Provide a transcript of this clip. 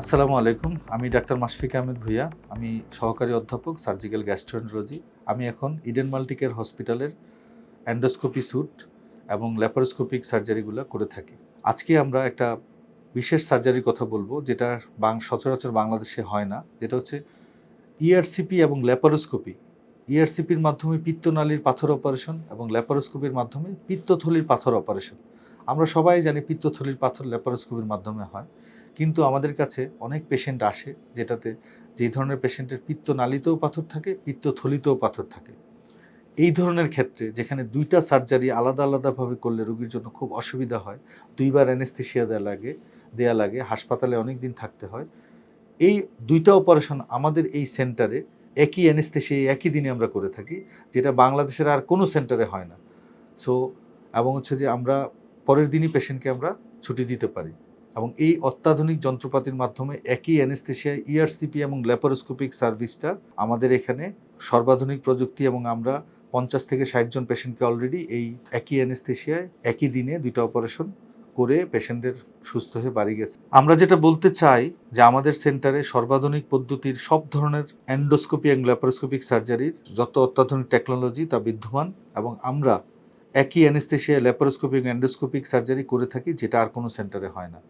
আসসালামু আলাইকুম। আমি ডাক্তার মাশফিক আহমেদ ভুইয়া। আমি সহকারী অধ্যাপক, সার্জিক্যাল গ্যাস্ট্রোএন্টারোলজি আমি এখন ইডেন মাল্টিকেয়ার হসপিটালের অ্যান্ডোস্কোপি স্যুট এবং ল্যাপারোস্কোপিক সার্জারিগুলো করে থাকি। আজকে আমরা একটা বিশেষ সার্জারির কথা বলব, যেটা বাং, সচরাচর বাংলাদেশে হয় না। যেটা হচ্ছে ইআরসিপি এবং ল্যাপারোস্কোপি। ইআরসিপির মাধ্যমে পিত্তনালীর পাথর অপারেশন এবং ল্যাপারোস্কোপির মাধ্যমে পিত্তথলির পাথর অপারেশন। আমরা সবাই জানি পিত্তথলির পাথর ল্যাপারোস্কোপির মাধ্যমে হয়। কিন্তু আমাদের কাছে অনেক পেশেন্ট আসে যেটাতে যেই ধরনের পেশেন্টের পিত্তনালীতেও পাথর থাকে, পিত্তথলিতেও পাথর থাকে। এই ধরনের ক্ষেত্রে যেখানে দুইটা সার্জারি আলাদা আলাদাভাবে করলে রোগীর জন্য খুব অসুবিধা হয়, দুইবার অ্যানেস্থেশিয়া দেওয়া লাগে, দেয়া লাগে, হাসপাতালে অনেক দিন থাকতে হয়। এই দুইটা অপারেশন আমাদের এই সেন্টারে একই অ্যানেস্থেশিয়া একই দিনে আমরা করে থাকি, যেটা বাংলাদেশের আর কোনো সেন্টারে হয় না। সো এবং হচ্ছে যে আমরা পরের দিনই পেশেন্টকে আমরা ছুটি দিতে পারি। এবং এই অত্যাধুনিক যন্ত্রপাতির মাধ্যমে একই অ্যানেস্থেশিয়া ইআরসিপি এবং ল্যাপারোস্কোপিক সার্ভিসটা আমাদের এখানে সর্বাধুনিক প্রযুক্তি এবং আমরা পঞ্চাশ থেকে ষাট জন পেশেন্টকে অলরেডি এই একই অ্যানেস্থেশিয়ায় একই দিনে দুইটা অপারেশন করে পেশেন্টদের সুস্থ হয়ে বাড়ি গেছে। আমরা যেটা বলতে চাই যে আমাদের সেন্টারে সর্বাধুনিক পদ্ধতির সব ধরনের অ্যান্ডোস্কোপি এবং ল্যাপারোস্কোপিক সার্জারির যত অত্যাধুনিক টেকনোলজি তা বিদ্যমান এবং আমরা একই অ্যানেস্থেশিয়া ল্যাপারোস্কোপিক অ্যান্ডোস্কোপিক সার্জারি করে থাকি যেটা আর কোনো সেন্টারে হয় না।